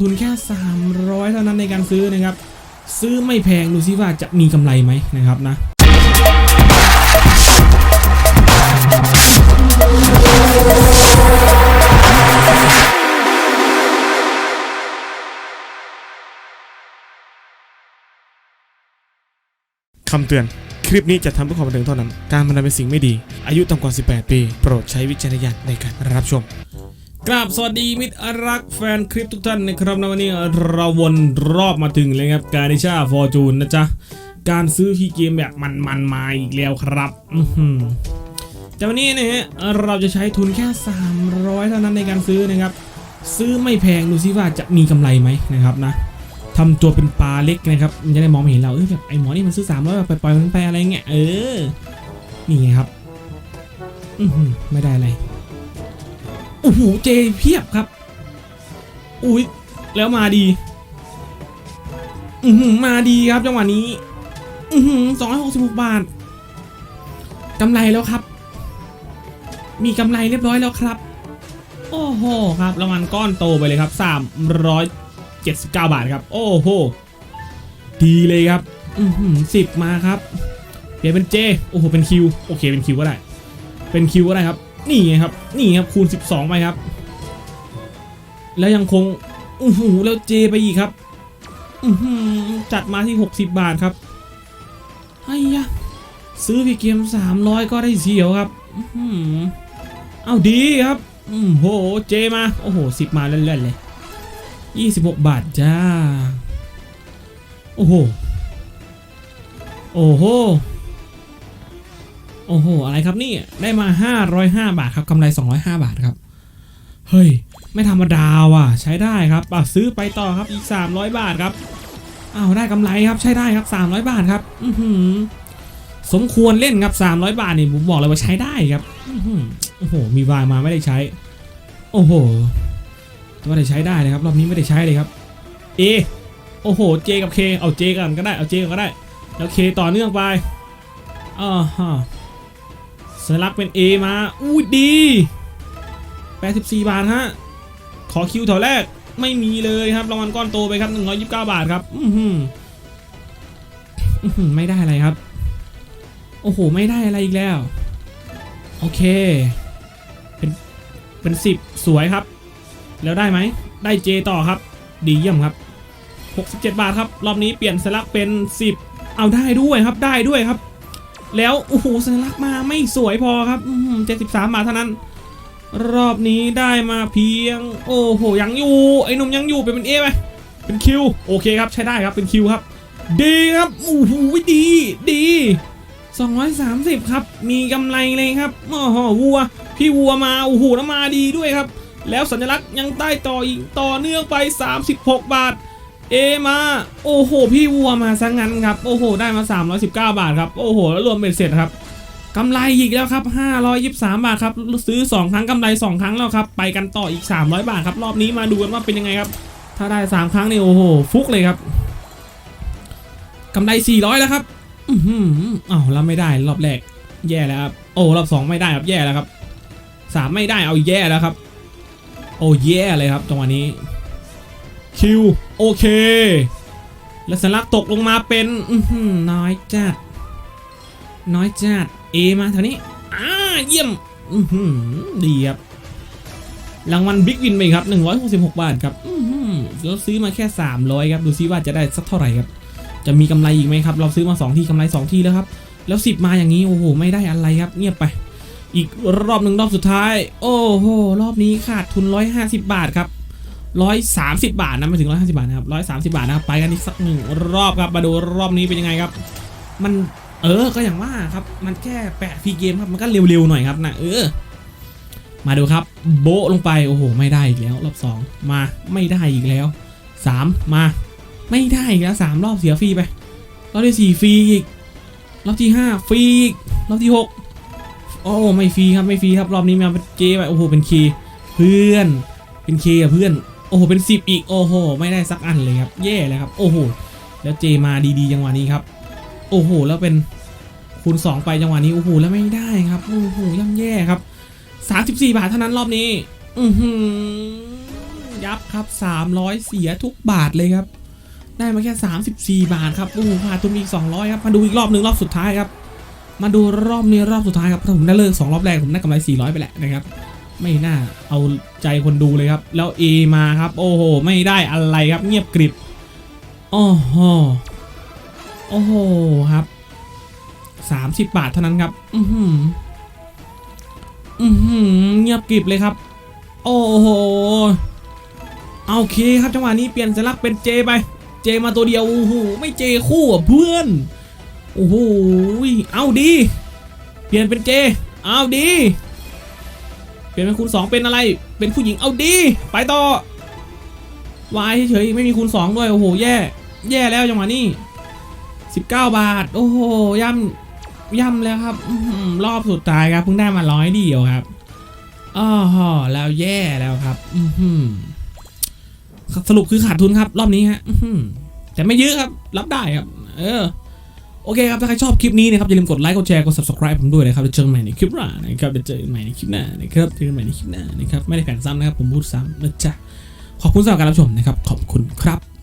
ทุนแค่ 300 เท่านั้นในการซื้อนะครับ ซื้อไม่แพงดูซิว่าจะมีกำไรไหมนะครับนะคำเตือน คลิปนี้จะทำเพื่อความบันเทิงเท่านั้น การพนันเป็นสิ่งไม่ดี อายุต่ำกว่า 18 ปี โปรดใช้วิจารณญาณในการรับชม กราบสวัสดีมิตรรักแฟนคลิปทุกท่านนะครับในวันนี้เราวนรอบมาถึงเลยครับการดิชาฟอร์จูนนะจ๊ะ การซื้อที่เกมแบบมันมันมาอีกแล้วครับอือหือแต่วันนี้นะฮะเราจะใช้ทุนแค่ 300 เท่านั้นในการซื้อนะครับ ซื้อไม่แพงดูซิว่าจะมีกำไรไหมนะครับนะทำตัวเป็นปลาเล็กนะครับ มันจะได้มองเห็นเราเออแบบไอ้หมอนี่มันซื้อสามร้อยแบบปล่อยๆมันไปอะไรเงี้ยเออนี่ไงครับอืไม่ได้อะไร โอ้โหเจเพียบครับ อุ้ยแล้วมาดี อือหือมาดีครับจังหวะนี้ อือหือสองร้อยหกสิบหกบาทกำไรแล้วครับ มีกำไรเรียบร้อยแล้วครับ โอ้โหครับรางวัลก้อนโตไปเลยครับสามร้อย79บาทครับ โอ้โหดีเลยครับ อือหือสิบมาครับเปลี่ยนเป็นเจ โอ้โหเป็นคิวโอเคเป็นคิวก็ได้ เป็นคิวก็ได้ครับ นี่ไงครับ นี่ครับคูณ 12 ไปครับ แล้วยังคงอือหือแล้วเจไปอีกครับอือหือจัดมาที่ 60 บาทครับไอ้ยะซื้อพี่เกม 300 ก็ได้เสียวครับอือเอาดีครับอืมโหเจมา โอ้โห10มาเล่นๆเลย 26 บาทจ้า โอ้โห โอ้โห โอ้โห อะไรครับนี่ได้มา 505 บาทครับกำไร 205 บาทครับ เฮ้ย ไม่ธรรมดาว่ะ ใช้ได้ครับอะซื้อไปต่อครับอีก 300 บาทครับอ้าวได้กำไรครับใช้ได้ครับ 300 บาทครับ อือหือสมควรเล่นครับ 300 บาทนี่ผมบอกเลยว่าใช้ได้ครับอือหือโอ้โห มีวายมาไม่ได้ใช้ โอ้โหไม่ได้ใช้ได้เลยครับ รอบนี้ไม่ได้ใช้เลยครับ A โอ้โห J กับ K เอา J กันก็ได้ เอา J กันก็ได้ แล้ว K ต่อเนื่องไปอ่าฮะ สลักเป็น A มา อู้ดี 84 บาทฮะ ขอคิวแถวแรกไม่มีเลยครับรางวัลก้อนโตไปครับ 129 บาทครับ อือหืออื้อหือไม่ได้อะไรครับ โอ้โห ไม่ได้อะไรอีกแล้ว โอเค เป็น เป็น 10 สวยครับ แล้วได้ไหม ได้เจต่อครับ ดีเยี่ยมครับ 67 บาทครับ รอบนี้เปลี่ยนสลักเป็น 10 เอาได้ด้วยครับ ได้ด้วยครับ แล้วโอ้โหสลักษณ์มาไม่สวยพอครับอืม73บสาทเท่านั้น รอบนี้ได้มาเพียง โอ้โหยังอยู่ไอ้นุ่มยังอยู่เป็นเป็นเอไหมเป็นคิวโอเคครับใช้ได้ครับเป็นคิวครับ ดีครับโอ้โหดีดี230 ครับ มีกำไรเลยครับโอ้โหวัว พี่วัวมา โอ้โหน้ำมาดีด้วยครับ แล้วสัญลักษณ์ยังใต้ต่ออีกต่อเนื่องไป 36 บาท เอมาโอ้โห พี่วัวมาซะงั้นครับ โอ้โห ได้มา 319 บาทครับ โอ้โห แล้วรวมเป็นเสร็จครับกำไรอีกแล้วครับ 523 บาทครับ ซื้อ 2 ครั้งกำไร 2 ครั้งแล้วครับ ไปกันต่ออีก 300 บาทครับ รอบนี้มาดูกันว่าเป็นยังไงครับ ถ้าได้ 3 ครั้งนี่โอ้โห ฟุกเลยครับกำไร 400 แล้วครับ อือหืออ้าวแล้วไม่ได้รอบแรก แย่แล้วครับ โอ้รอบสองไม่ได้ครับแย่แล้วครับสามไม่ได้เอาแย่แล้วครับ โอ้แย่เลยครับจังหวะนี้ คิวโอเค แล้วสัญลักษณ์ตกลงมาเป็นน้อยจัด น้อยจัดเอมาเท่านี้อ่าเยี่ยมอื้อหือดีครับรางวัลบิ๊กวินไปครับ 166 บาทครับอื้อหือแล้วซื้อมาแค่ 300 ครับ ดูซิว่าจะได้สักเท่าไหร่ครับ จะมีกำไรอีกไหมครับ เราซื้อมา 2 ที่กำไร 2 ที่แล้วครับ แล้ว 10 มาอย่างนี้ โอ้โห ไม่ได้อะไรครับ เงียบไป อีกรอบหนึ่งรอบสุดท้าย โอ้โห รอบนี้ขาดทุน 150 บาทครับ 130บบาทนะไม่ถึง150บาทนะครับ130บาทนะครับไปกันอีกสักหนึ่งรอบครับมาดูรอบนี้เป็นยังไงครับ มันเออก็อย่างว่าครับมันแค่แปดฟรีเกมครับมันก็เร็วๆหน่อยครับนะเออ มาดูครับ โบลงไปโอ้โหไม่ได้อีกแล้วรอบ2มาไม่ได้อีกแล้ว3มมาไม่ได้อีกแล้วสามรอบเสียฟรีไปรอบที่สี่ฟรีอีกรอบที่ห้าฟรีอีกรอบที่หกโอ้ไม่ฟรีครับไม่ฟรีครับรอบนี้มาเป็นเจไปโอ้โหเป็นเคเพื่อนเป็นเคอะเพื่อน โอ้โหเป็นสิบอีก โอ้โห ไม่ได้สักอันเลยครับ แย่เลยครับ โอ้โห แล้วเจมาดีๆจังหวะนี้ครับ โอ้โห แล้วเป็นคูณสองไปจังหวะนี้ โอ้โห แล้วไม่ได้ครับ โอ้โหย่ำแย่ครับ 34 บาทเท่านั้นรอบนี้ อือหือยับครับ 300 เสียทุกบาทเลยครับ ได้มาแค่ 34 บาทครับ โอ้โหขาดทุนอีก 200 ครับ มาดูอีกรอบหนึ่งรอบสุดท้ายครับ มาดูรอบนี้รอบสุดท้ายครับถ้าผมได้เลิก2รอบแรกผมได้กำไร400 ไปแหละนะครับ ไม่น่าเอาใจคนดูเลยครับ แล้ว A มาครับ โอ้โห ไม่ได้อะไรครับ เงียบกริบโอ้โหโอ้โหครับ30 บาทเท่านั้นครับ อือหืออือหือเงียบกริบเลยครับ โอ้โหเอาโอเคครับจังหวะนี้เปลี่ยนสลักเป็นเจไป เจมาตัวเดียวโอ้โหไม่เจคู่อะเพื่อนโอ้โหเอาดี เปลี่ยนเป็นเจ เอาดี เปลี่ยนเป็นคูณ 2 เป็นอะไร เป็นผู้หญิงเอาดี ไปต่อวายเฉยๆไม่มีคูณ 2 ด้วย โอ้โห แย่ แย่แล้วจังหวะนี้ 19 บาท โอ้โห ย่ำย่ำแล้วครับอรอบสุดท้ายครับเพิ่งได้มาร้อยเดียวครับอ้อแล้วแย่แล้วครับ อืสรุปคือขาดทุนครับ รอบนี้ฮะแต่ไม่เยอะครับ รับได้ครับ เออ โอเคครับ ถ้าใครชอบคลิปนี้นะครับ อย่าลืมกดไลค์กดแชร์กด subscribe ผมด้วยนะครับเดี๋ยวเจอกันใหม่ในคลิปหน้านะครับเดี๋ยวเจอกันใหม่ในคลิปหน้านะครับเจอกันใหม่ในคลิปหน้านะครับไม่ได้แผนซ้ำนะครับผมพูดซ้ำนะจ๊ะขอบคุณสำหรับการรับชมนะครับขอบคุณครับ